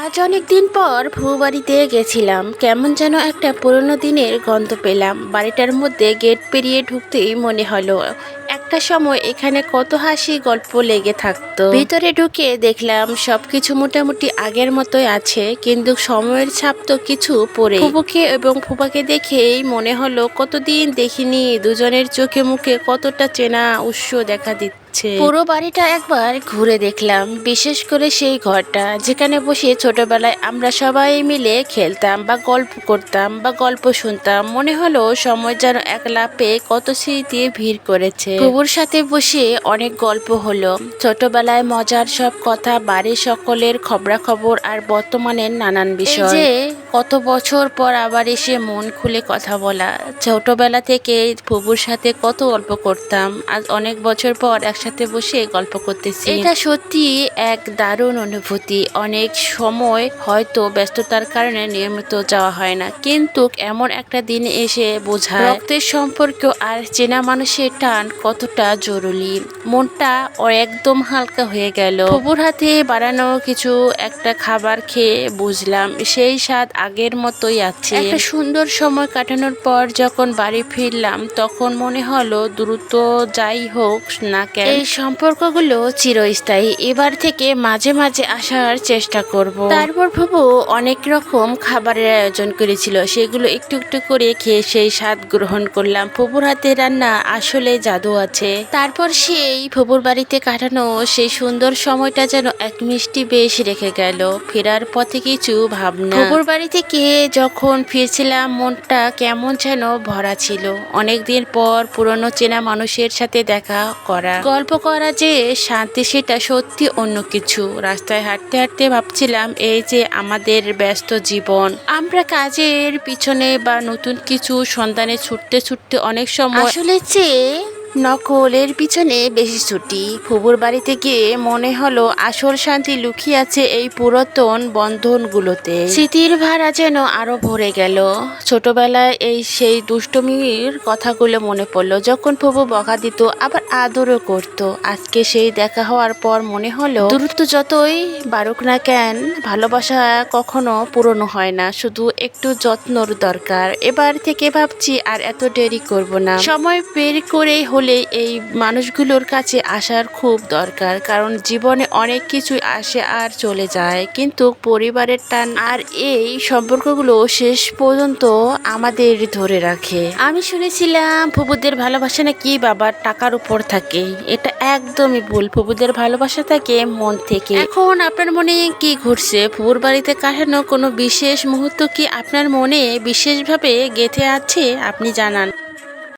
আজ অনেক দিন পর ফুবু বাড়িতে গেছিলাম। কেমন যেন একটা পুরনো দিনের গন্ধ পেলাম। বাড়িটার মধ্যে গেট পেরিয়ে ঢুকতেই মনে হলো, একটা সময় এখানে কত হাসি গল্প লেগে থাকতো। ভিতরে ঢুকে দেখলাম সবকিছু মোটামুটি আগের মতোই আছে, কিন্তু সময়ের ছাপ তো কিছু পড়ে। ফুপুকে এবং ফুপাকে দেখেই মনে হলো কতদিন দেখিনি, দুজনের চোখে মুখে কতটা চেনা উৎস দেখা দিচ্ছে পুরো বাড়িটা একবার ঘুরে দেখলাম বিশেষ করে সেই ঘরটা যেখানে বসে ছোটবেলায় আমরা সবাই মিলে খেলতাম বা গল্প করতাম বা গল্প শুনতাম। মনে হলো সময় যেন এক লাপে কত স্মৃতি ভিড় করেছে। বুবুর সাথে বসে অনেক গল্প হলো। ছোটবেলায় মজার সব কথা বাড়ির সকলের খবরাখবর আর বর্তমানের নানান বিষয় যে কত বছর পর আবার এসে মন খুলে কথা বলা। ছোটবেলা থেকে ফুবুর সাথে কত গল্প করতাম। আজ অনেক বছর পর একসাথে বসে গল্প করতেছি। এটা সত্যি এক দারুণ অনুভূতি। অনেক সময় হয়তো ব্যস্ততার কারণে নিয়মিত যাওয়া হয় না। কিন্তু এমন একটা দিন এসে বোঝায়, রক্তের সম্পর্ক আর চেনা মানুষের টান কতটা জরুরি। মনটা একদম হালকা হয়ে গেল। ফুবুর হাতে বানানো কিছু একটা খাবার খেয়ে বুঝলাম, সেই স্বাদ আগের মতোই আছে। একটা সুন্দর সময় কাটানোর পর যখন বাড়ি ফিরলাম তখন মনে হলো দ্রুত যাই হোক না কেন এই সম্পর্কগুলো চিরস্থায়ী। এবার থেকে মাঝে মাঝে আসার চেষ্টা করব। তারপর ভাবু অনেক রকম খাবারের আয়োজন করেছিল। সেগুলো একটু একটু করে খেয়ে সেই স্বাদ গ্রহণ করলাম। ফুবুর হাতে রান্না আসলে জাদু আছে। তারপর সেই ফুবুর বাড়িতে কাটানো সেই সুন্দর সময়টা যেন এক মিষ্টি বেশ রেখে গেল। ফেরার পথে কিছু ভাবনা। ফুবুর বাড়ি থেকে যখন ফিরছিলাম, মনটা কেমন যেন ভরা ছিল। অনেকদিন পর পুরনো চেনা মানুষের সাথে দেখা করা, গল্প করা যে শান্তি, সেটা সত্যি অন্য কিছু। রাস্তায় হাঁটতে হাঁটতে ভাবছিলাম, এই যে আমাদের ব্যস্ত জীবন। আমরা কাজের পিছনে বা নতুন কিছু সন্ধানে ছুটতে ছুটতে অনেক সময় আসলে নকলের পিছনে বেশি ছুটি। ফুবুর বাড়িতে গিয়ে মনে হলো আসল শান্তি লুকিয়ে আছে এই পুরাতন বন্ধনগুলোতে। স্মৃতির ভাড়া যেন আরও ভরে গেল। ছোটবেলায় এই সেই দুষ্টমির কথাগুলো মনে পড়ল, যখন ফুবু বকা দিত, আবার আদরও করত। আজকে সেই দেখা হওয়ার পর মনে হলো, দূরত্ব যতই বাড়ুক না কেন, ভালোবাসা কখনো পুরনো হয় না। শুধু একটু যত্নর দরকার। এবার থেকে ভাবছি আর এত দেরি করব না। সময় বের করে এই মানুষগুলোর কাছে আসার খুব দরকার, কারণ জীবনে অনেক কিছু আসে আর চলে যায়। কিন্তু পরিবারের টান আর এই সম্পর্কগুলো শেষ পর্যন্ত আমাদের ধরে রাখে। আমি শুনেছিলাম ফুবুদের ভালোবাসা নাকি বাবার টাকার উপর থাকে। এটা একদমই ভুল। ফুবুদের ভালোবাসা থাকে মন থেকে। এখন আপনার মনে কি ঘুরছে? ফুবুর বাড়িতে কাটানো কোনো বিশেষ মুহূর্ত কি আপনার মনে বিশেষভাবে গেঁথে আছে? আপনি জানান।